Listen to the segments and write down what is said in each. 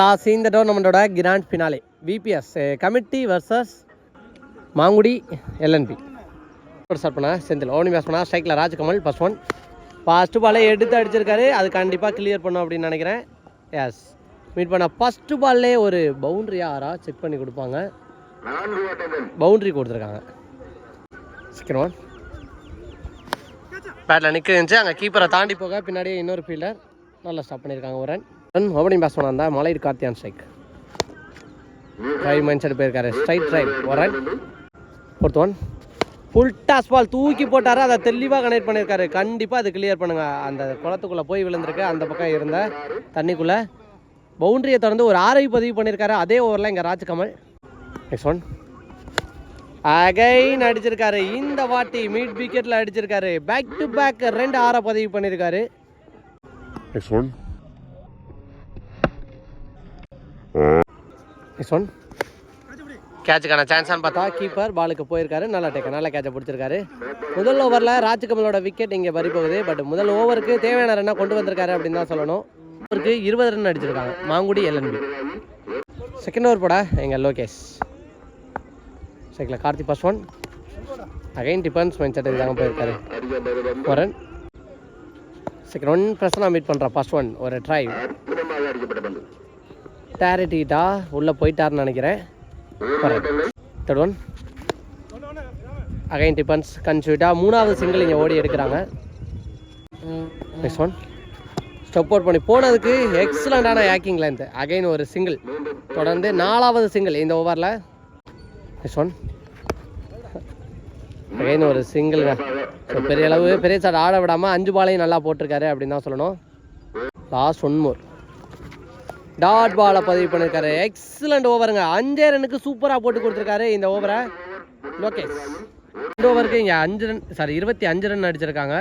Last இந்த டோர்னமெண்ட்டோட grand finale. VPS committee versus Mangudi LNB start பண்ண Senthil ஓனி base பண்ணா ஸ்ட்ரைக்கில் ராஜ்கமல் ஃபஸ்ட் ஒன் ஃபஸ்ட்டு பாலே எடுத்து அடிச்சிருக்காரு. அது கண்டிப்பாக கிளியர் பண்ணும் அப்படின்னு நினைக்கிறேன். எஸ் மீட் பண்ண ஃபஸ்ட்டு பால்லே ஒரு பவுண்ட்ரி யாரா செக் பண்ணி கொடுப்பாங்க. பவுண்ட்ரி கொடுத்துருக்காங்க. சீக்கிரம் பேட்டில் நிற்க இருந்துச்சு அங்கே கீப்பரை தாண்டி போக பின்னாடியே இன்னொரு ஃபீல்டர் நல்லா ஸ்டாப் பண்ணியிருக்காங்க ஒரு ரன் ரன் ஓப்பனிங் பேட்ஸ்மேன் வந்தால் மலையீடு கார்த்தியான் ஸ்ட்ரைக் ட்ரைவ் மைண்ட் செட் போயிருக்காரு. ஸ்ட்ரைட் ட்ரைவ் ஒரு run fourth one full toss ball தூக்கி போட்டாரு. அதை தெளிவாக கனெக்ட் பண்ணியிருக்காரு. கண்டிப்பாக அது கிளியர் பண்ணுங்க. அந்த குளத்துக்குள்ளே போய் விழுந்திருக்கு. அந்த பக்கம் இருந்த தண்ணிக்குள்ளே பவுண்டரியை திறந்து ஒரு ஆரை பதிவு பண்ணியிருக்காரு. அதே ஓவரில் இங்கே ராஜ்கமல். நெக்ஸ்ட் ஒன் அகைன் அடிச்சிருக்காரு. இந்த வாட்டி மிட் விக்கெட்டில் அடிச்சிருக்காரு. பேக் டு பேக் ரெண்டு ஆறை பதிவு பண்ணியிருக்காரு. நெக்ஸ்ட் ஒன் ஒன் கேட்சுக்கான சான்ஸான்னு பார்த்தா கீப்பர் பாலுக்கு போயிருக்காரு. நல்லா டேக்க நல்லா கேட்சை பிடிச்சிருக்காரு. முதல் ஓவரில் ராஜ்கமலோட விக்கெட் இங்கே பறி போகுது பட் முதல் ஓவருக்கு தேவையான ரன்னாக கொண்டு வந்திருக்காரு அப்படின்னு தான் சொல்லணும். ஓவருக்கு இருபது ரன் அடிச்சிருக்காங்க. மாங்குடி எல்என்பி செகண்ட் ஓவர் போட எங்கள் லோகேஷ். சரிங்களா Karthi first one again defence mind set தாங்க போயிருக்காரு. ஒரு செகண்ட் ஒன் பிரச்சனை மீட் பண்ணுறேன் ஃபர்ஸ்ட் ஒன் ஒரு ட்ரை டேரட்டிட்டா உள்ளே போயிட்டாருன்னு நினைக்கிறேன். தேர்ட் ஒன் அகைன் டிபன்ஸ் கன்சியூட்டா மூணாவது சிங்கிள் இங்கே ஓடி எடுக்கிறாங்க. நெக்ஸ்ட் ஒன் ஸ்டெப் அவுட் பண்ணி போனதுக்கு எக்ஸலண்டான ஹேக்கிங் லென்த் அகைன் ஒரு சிங்கிள் தொடர்ந்து நாலாவது சிங்கிள் இந்த ஓவரில் நெக்ஸ்ட் ஒன் அகைன் ஒரு சிங்கிள்ங்க ஸோ பெரிய அளவு பெரிய சாட் ஆட விடாமல் அஞ்சு பாலையும் நல்லா போட்டிருக்காரு அப்படின்னு தான் சொல்லணும். லாஸ்ட் ஒன் மோர் டாட் பாலை பதிவு பண்ணியிருக்காரு எக்ஸலண்ட் ஓவருங்க அஞ்சே ரனுக்கு சூப்பராக போட்டு கொடுத்துருக்காரு இந்த ஓவரை லோகேஷ் இந்த ஓவருக்கு இங்கே அஞ்சு ரன் சாரி இருபத்தி அஞ்சு ரன் அடிச்சிருக்காங்க.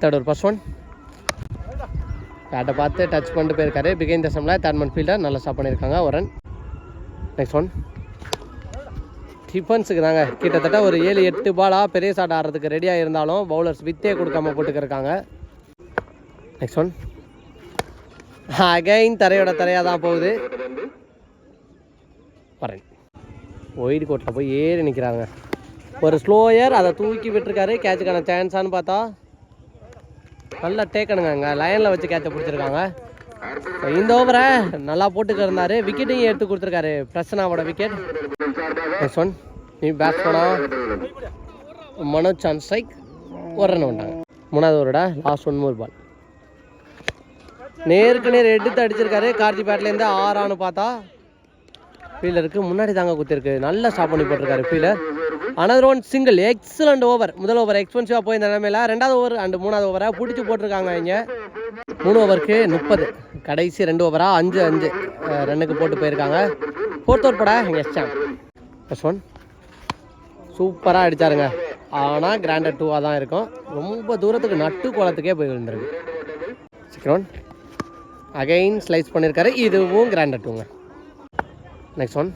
தேர்ட் ஒரு ஃபர்ஸ்ட் ஒன் பேட்டை பார்த்து டச் பண்ணிட்டு போயிருக்காரு. பிகைன் தசமில் தேர்ட் மன் ஃபீல்டர் நல்லா ஸ்டாப் பண்ணியிருக்காங்க ஒரு ரன் நெக்ஸ்ட் ஒன் டிஃபன்ஸுக்கு தாங்க. கிட்டத்தட்ட ஒரு ஏழு எட்டு பாலாக பெரிய ஷாட் ஆடுறதுக்கு ரெடியாக இருந்தாலும் பவுலர்ஸ் வித்தே கொடுக்காம போட்டுக்கிருக்காங்க நெக்ஸ்ட் ஒன் அகைன் தரையோட தரையாக தான் போகுது. வரேன். ஒயிட் கோட்டில் போய் ஏறி நிற்கிறாங்க ஒரு ஸ்லோயர் அதை தூக்கி விட்டுருக்காரு. கேட்சுக்கான சான்ஸான்னு பார்த்தா நல்லா டேக்கணுங்க அங்கே லைனில் வச்சு கேட்சை பிடிச்சிருக்காங்க. இந்த ஓவரை நல்லா போட்டுக்க இருந்தாரு. விக்கெட்டையும் எடுத்து கொடுத்துருக்காரு. பிரசனாவோட விக்கெட் நெக்ஸ்ட் ஒன் நீ பேட் போனா மனோஜ் சான் ஸ்ட்ரைக் ஒரு ரன் வந்தாங்க மூணாவது ஓவரோட லாஸ்ட் ஒன் மூர் பால் நேருக்கு நேர் எடுத்து அடிச்சிருக்காரு. கார்த்தி பேட்லேருந்து ஆறான்னு பார்த்தா ஃபீலருக்கு முன்னாடி தாங்க குத்திருக்கு. நல்லா ஸ்டாப் பண்ணி போட்டிருக்காரு fielder another one single excellent over முதல் ஓவர் எக்ஸ்பென்சிவாக போய் இந்த நிலமையில ரெண்டாவது ஓவர் அண்ட் மூணாவது ஓவரை பிடிச்சி போட்டிருக்காங்க இங்கே. மூணு ஓவருக்கு முப்பது. கடைசி ரெண்டு ஓவராக அஞ்சு அஞ்சு ரன்னுக்கு போட்டு போயிருக்காங்க. ஃபோர்த் ஓவர் பட எஸ் ஒன் சூப்பராக அடிச்சாருங்க. ஆனால் கிராண்டட் டூவாக தான் இருக்கும். ரொம்ப தூரத்துக்கு நட்டு கோலத்துக்கே போய் விழுந்துருக்கு செகண்ட் ஒன் அகைன் ஸ்லைஸ் பண்ணியிருக்காரு இதுவும் கிராண்டட் டூங்க நெக்ஸ்ட் ஒன்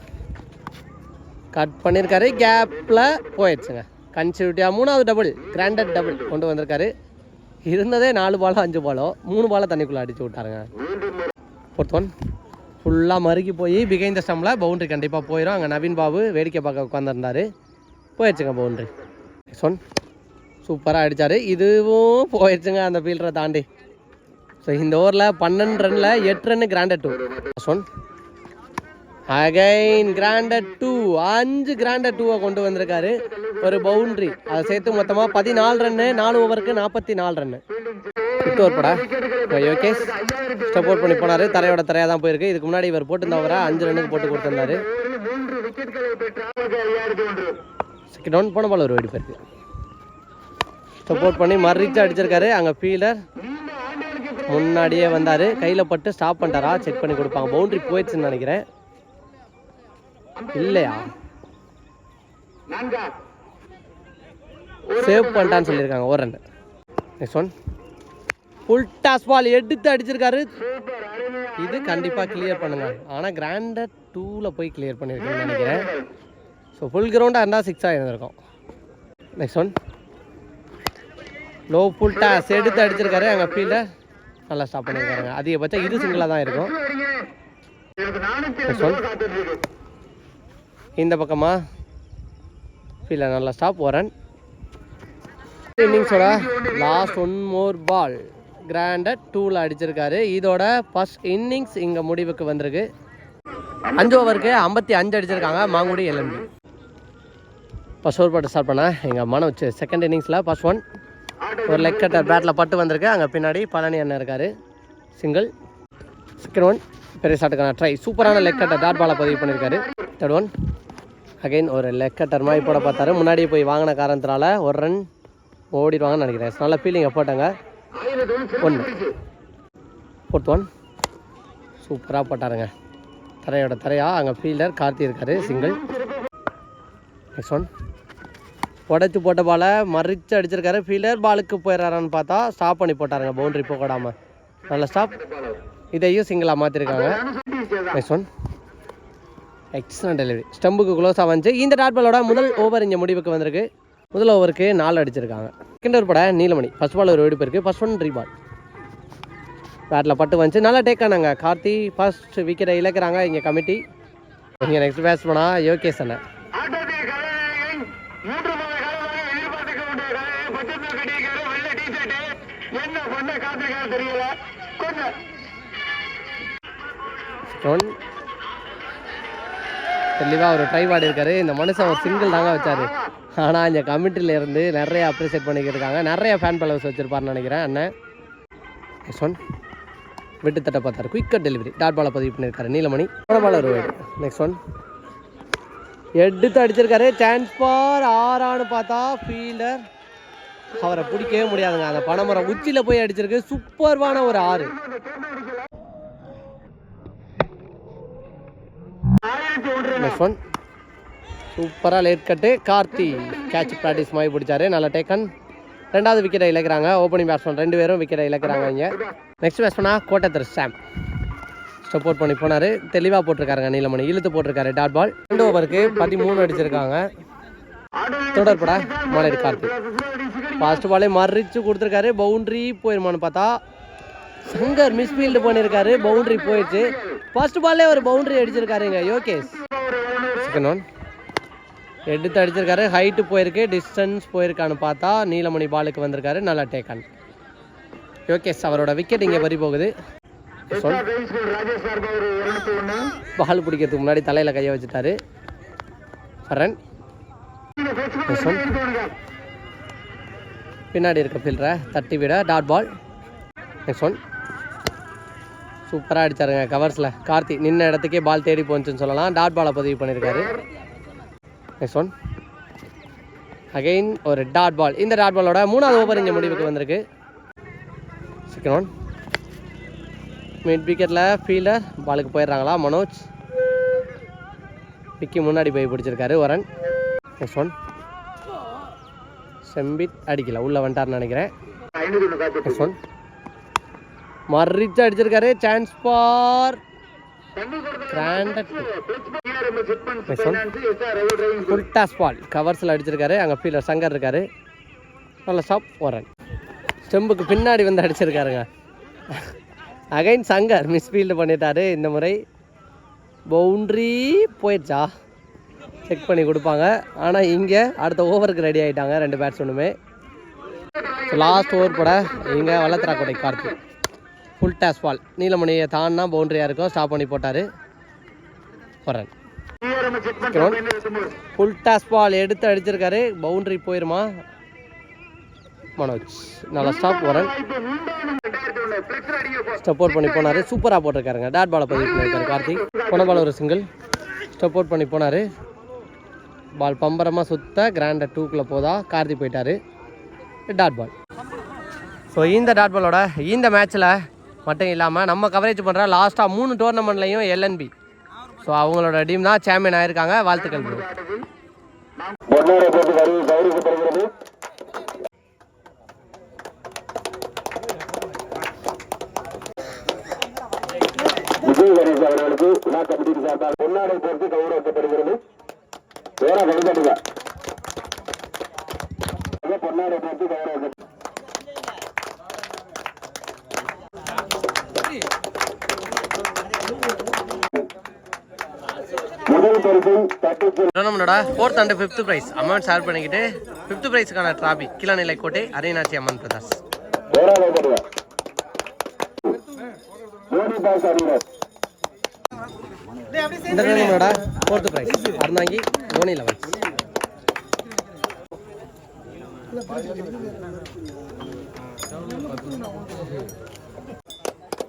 கட் பண்ணியிருக்காரு கேப்பில் போயிடுச்சுங்க. கன்சியூட்டியாக மூணாவது டபுள் கிராண்டட் டபுள் கொண்டு வந்திருக்காரு. இருந்ததே நாலு பாலோ அஞ்சு பாலோ மூணு பாலை தண்ணிக்குள்ளே அடிச்சு விட்டாருங்க. ஃபோர்த் ஒன் ஃபுல்லாக மறுக்கி போய் பிகைன் த ஸ்டம்பில் பவுண்ட்ரி கண்டிப்பாக போயிடும் அங்கே நவீன் பாபு வேடிக்கை பார்க்க உட்காந்துருந்தாரு போயிடுச்சுங்க பவுண்ட்ரி நெக்ஸ்ட் ஒன் சூப்பராக அடித்தார் இதுவும் போயிடுச்சுங்க அந்த ஃபீல்டரை தாண்டி. ஸோ இந்த ஓவரில் பன்னெண்டு ரனில் எட்டு run grounded two first again grounded two அஞ்சு கிராண்டட் டூவை கொண்டு வந்திருக்காரு. ஒரு பவுண்ட்ரி அதை சேர்த்து மொத்தமாக பதினாலு ரன்னு நாலு ஓவருக்கு நாற்பத்தி நாலு ரன்னு விட்டு ஓவர் படா. யோகேஷ் பண்ணி போனார். தரையோட தரையாக தான் போயிருக்கு. இதுக்கு முன்னாடி இவர் போட்டிருந்த ஓவரை அஞ்சு ரன்னுக்கு போட்டு கொடுத்துருந்தாரு. செகண்ட் டவுன் போன பால் ஒரு வெடி போயிருக்கு சப்போர்ட் பண்ணி மறிச்சு அடிச்சிருக்காரு. அங்கே ஃபீலர் முன்னாடியே வந்தார். கையில் பட்டு ஸ்டாப் பண்ணிட்டாரா? செக் பண்ணி கொடுப்பாங்க. பவுண்ட்ரி போயிடுச்சுன்னு நினைக்கிறேன். இல்லையா? சேவ் பண்ணிட்டான்னு சொல்லியிருக்காங்க. ஒரு run next one full toss ball எடுத்து அடிச்சிருக்காரு. இது கண்டிப்பாக கிளியர் பண்ணுங்க. ஆனால் கிராண்டட் டூவில் போய் கிளியர் பண்ணியிருக்கேன்னு நினைக்கிறேன். ஸோ ஃபுல் கிரவுண்டாக இருந்தால் சிக்ஸாக இருந்திருக்கும். Next one low full toss எடுத்து அடிச்சிருக்காரு. அங்கே ஃபீல்டை நல்லா ஸ்டாப் பண்ணியிருக்காருங்க அதிகபட்சம் இது சிங்கிளாக தான் இருக்கும். இந்த பக்கமா? ஃபீல்டில் நல்லா ஸ்டாப் வரன். இன்னிங்ஸோட last one more ball grounded டூவில் அடிச்சிருக்காரு. இதோட ஃபர்ஸ்ட் இன்னிங்ஸ் இங்கே முடிவுக்கு வந்திருக்கு. அஞ்சு ஓவருக்கு ஐம்பத்தி அஞ்சு அடிச்சிருக்காங்க மாங்குடி எல்என்பி ஃபர்ஸ்ட் ஓவர் பாட்டு ஸ்டார்ட் பண்ணேன் எங்கள் மனோஜ் செகண்ட் இன்னிங்ஸில் ஃபர்ஸ்ட் ஒன் ஒரு லெக் கட்டர் பேட்டில் பட்டு வந்திருக்கு. அங்கே பின்னாடி பழனி அண்ணன் இருக்கார். சிங்கிள் செகண்ட் ஒன் பெரிய ஷாட்டுக்கான ட்ரை சூப்பரான லெக் கட்டர் டாட் பாலை பதிவு பண்ணியிருக்காரு தேர்ட் ஒன் அகைன் ஒரு லெக் கட்டர் மாதிரி போட பார்த்தாரு. முன்னாடி போய் வாங்கின காரணத்தினால ஒரு ரன் ஓடிடுவாங்கன்னு நினைக்கிறேன். நல்ல ஃபீலிங்கை போட்டாங்க. ஒன்று ஃபோர்த் ஒன் சூப்பராக போட்டாருங்க. தரையோட தரையா அங்கே ஃபீல்டர் கார்த்தி இருக்காரு. சிங்கிள் நெக்ஸ்ட் ஒன் உடைச்சி போட்ட பாலை மறிச்சு அடிச்சிருக்காரு. ஃபீல்டர் பாலுக்கு போயிடுறாரான்னு பார்த்தா ஸ்டாப் பண்ணி போட்டாருங்க. பவுண்டரி போடாமல் நல்ல ஸ்டாப் இதையும் சிங்கிளாக மாற்றிருக்காங்க நெக்ஸ்ட் ஒன் எக்ஸலன்ட் டெலிவரி ஸ்டம்புக்கு க்ளோஸாக வந்துச்சு. இந்த டாட் பாலோட முதல் ஓவர் இங்கே முடிவுக்கு வந்திருக்கு. முதல் ஓவருக்கு நாலு அடிச்சிருக்காங்க. செகண்ட் ஓவர் பட நீலமணி. ஃபர்ஸ்ட் பால் ஒரு வெடிப்பு இருக்குது ஃபர்ஸ்ட் ஒன் ரீபால் பேட்டில் பட்டு வந்துச்சு. நல்லா டேக் ஆனாங்க. கார்த்தி ஃபர்ஸ்ட் விக்கெட்டை இழக்கிறாங்க. இங்கே கமிட்டி. இங்கே நெக்ஸ்ட் பேட்ஸ்மனா யோகேஷ் அண்ணன். என்ன பண்ண காத்திருக்கா தெரியல? கொஞ்சம். ஒன் தெளிவாக ஒரு ட்ரை பாடி இருக்காரு. இந்த மனுஷன் ஒரு சிங்கிள் தாங்க வச்சாரு. ஆனால் இந்த கமிட்டில இருந்து நிறைய அப்ரிசியேட் பண்ணிக்கிட்டு இருக்காங்க. நிறைய ஃபேன் பலவர்ஸ் வச்சிருப்பாருன்னு நினைக்கிறேன் அண்ணன் நெக்ஸ்ட் ஒன் விட்டு தட்ட பார்த்தாரு. குயிக்கர் டெலிவரி டாட் பாலை பதிவு பண்ணியிருக்காரு. நீலமணி. போன ஒரு நெக்ஸ்ட் ஒன் எடுத்து அடிச்சிருக்காரு. சான்ஸ் பார் ஆறான்னு பார்த்தா ஃபீல்டர் அவரை பிடிக்கவே முடியாதுங்க. அந்த பனைமரம் உச்சியில் போய் அடிச்சிருக்கு. சூப்பர்வான ஒரு ஆறு. நெக்ஸ்ட் ஒன் சூப்பராக late cut Karthi catch practice மாதிரி பிடிச்சாரு. நல்ல டேக்கன் ரெண்டாவது விக்கெட்டை இழக்கிறாங்க. ஓப்பனிங் பேட்ஸ்மேன் ரெண்டு பேரும் விக்கெட்டை இழக்கிறாங்க இங்கே. நெக்ஸ்ட் பேட்ஸ்மேனாக கோட்டத்தர் ஸ்டாம் சப்போர்ட் பண்ணி போனார். தெளிவாக போட்டிருக்காருங்க நீலமணி. இழுத்து போட்டிருக்காரு டாட் பால் ரெண்டு ஓவருக்கு பதிமூணு அடிச்சிருக்காங்க. தொடர்படா மாலேடி கார்த்தி. ஃபர்ஸ்ட் பாலே மறிச்சு கொடுத்துருக்காரு. பவுண்ட்ரி போயிருமான்னு பார்த்தா சங்கர் மிஸ்ஃபீல்டு பண்ணியிருக்காரு பவுண்ட்ரி போயிடுச்சு. ஃபர்ஸ்ட் பால்லே ஒரு பவுண்ட்ரி அடிச்சிருக்காருங்க யோகேஷ் செகண்ட் ஒன் எடுத்து அடிச்சிருக்காரு. ஹைட்டு போயிருக்கு டிஸ்டன்ஸ் போயிருக்கான்னு பார்த்தா நீலமணி பாலுக்கு வந்திருக்காரு. நல்லா டேக்கன் யோகேஷ் அவரோட விக்கெட் இங்கே பறி போகுது. பால் பிடிக்கிறதுக்கு முன்னாடி தலையில் கையை வச்சுட்டாரு. ரன் பின்னாடி இருக்க ஃபீல்டரை தட்டி விட டாட் பால் நெக்ஸ்ட் ஒன் சூப்பராக அடிச்சாருங்க கவர்ஸில் கார்த்தி நின்ன இடத்துக்கே பால் தேடி போச்சுன்னு சொல்லலாம். டாட் பாலை பதிவு பண்ணியிருக்காரு நெக்ஸ்ட் ஒன் அகைன் ஒரு டாட் பால் இந்த டாட் பாலோட மூணாவது ஓவர் இங்கே முடிவுக்கு வந்திருக்கு. செகண்ட் ஒன் மிட் விக்கெட்டில் ஃபீல்டர் பாலுக்கு போயிடுறாங்களா? மனோஜ். விக்கி முன்னாடி போய் பிடிச்சிருக்காரு வரன் நெக்ஸ்ட் ஒன் செம்பிட் அடிக்கல. உள்ளே வந்துட்டார்னு நினைக்கிறேன். மறிச்சு அடிச்சிருக்காரு. Chance for. Full toss ball கவர்ஸில் அடிச்சிருக்காரு. அங்கே ஃபீல்டர் சங்கர் இருக்காரு. நல்ல ஸ்டாப் வரன் ஸ்டெம்புக்கு பின்னாடி வந்து அடிச்சிருக்காருங்க. அகைன் சங்கர் மிஸ்ஃபீல்டு பண்ணிட்டாரு இந்த முறை. பவுண்ட்ரி போயிடுச்சா? செக் பண்ணி கொடுப்பாங்க. ஆனால் இங்கே அடுத்த ஓவருக்கு ரெடி ஆகிட்டாங்க ரெண்டு பேட்ஸ்மேனுமே லாஸ்ட் ஓவர் போட இங்கே Vallatharakottai Karthi. Full toss ball நீலமணியை தான்னா பவுண்டரியாக இருக்கும். ஸ்டாப் பண்ணி போட்டார். போகிறேன் ஃபுல் டாஸ் பால் எடுத்து அடிச்சிருக்காரு. பவுண்டரி போயிருமா? மனோஜ். நல்லா ஸ்டாப் வரன் ஸ்டப்போர்ட் பண்ணி போனார். சூப்பராக போட்டிருக்காருங்க. டாட் பாலை பதிவு பண்ணியிருக்காரு கார்த்திக் போன பால் ஒரு சிங்கிள் ஸ்டப்போர்ட் பண்ணி போனார். பால் பம்பரமாக சுத்த கிராண்டை டூக்குள்ளே போதா? கார்த்தி போயிட்டாரு. டாட் பால் ஸோ இந்த டாட் பாலோட இந்த மேட்ச்சில் மட்டும் இல்லாமல் நம்ம கவரேஜ் பண்ணுற லாஸ்ட்டாக மூணு டோர்னமெண்ட்லையும் எல்என்பி ஸோ அவங்களோட டீம் தான் சாம்பியன் ஆயிருக்காங்க. வாழ்த்துக்கள் விஜய் கணேஷ் அவர்களுக்கு விழா சார்பாக பொன்னாடை போட்டு கௌரவிக்கப்படுகிறது. வேற வழிபடுங்க பொன்னாடை போட்டு fourth and fifth prize amount share பண்ணிக்கிட்டு ஃபிஃப்த் ப்ரைஸுக்கான டிராபி கீழநிலை கோட்டை அரியநாச்சி அம்மன் பிரதாஸ் போராடப்படுவ தோனி பாஸ் அறிஞர் இந்த டோர்னமெண்டோட fourth prize Aranthangi Dhoni elevens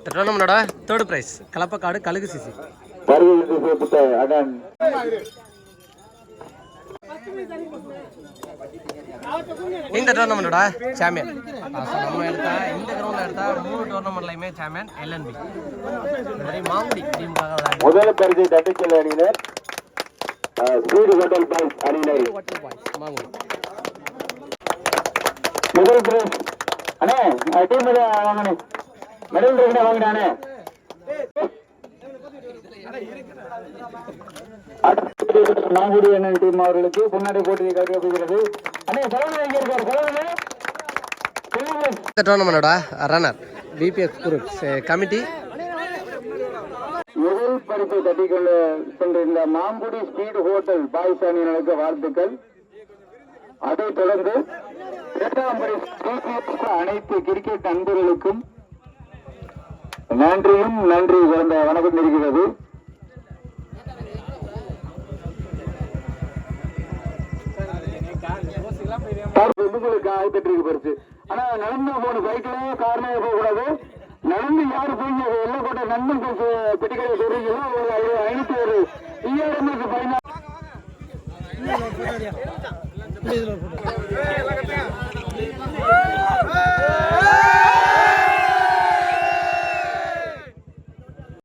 டோர்னமெண்டோட third prize Kalappakadu கழுகு சிசி. அண்ணன் இந்த டோர்னமெண்டோட சாம்பியன் நம்ம எடுத்தா இந்த கிரவுண்ட்ல எடுத்தா மூணு டோர்னமெண்ட்லையுமே சாம்பியன் எல்என்பி மாங்குடி டீமுக்காக முதல் பரிசை தட்டிச் செல்ல அணியினர் ஸ்பீடு ஹோட்டல் பாய்ஸ் அணியினர். மாங்குடி முதல் பிரைஸ் அண்ணே டீம் வாங்கண்ணே மெடல் இருக்குண்ணே வாங்கினானே நாங்குடி அண்ணன் டீம் அவர்களுக்கு முன்னாடி போட்டியை கருதப்படுகிறது டோர்னமெண்டோட ரன்னர் பிபிஎக்ஸ் குரூப்ஸ் கமிட்டி. முதல் பரிசை தட்டிக் கொண்டு சென்றிருந்த மாம்புடி ஸ்பீட் ஹோட்டல் பாய்ஸ் அணியினருக்கு வாழ்த்துக்கள். அதைத் தொடர்ந்து இரண்டாம் பரிசு BPS அனைத்து கிரிக்கெட் நண்பர்களுக்கும் நன்றியும் நன்றி வணக்கம் இருக்கிறது உங்களுக்கு ஆயிரத்தி பரிசு ஆனா நடந்து போன பைக்ல காரணம் போக கூடாது நடந்து யாரு போய் எல்லாம் போட்ட நண்பன் பெட்டிக்கடை சொல்றீங்களோ ஒரு ஐநூத்தி ஒரு ஐயாயிரம் பயனா ஏய்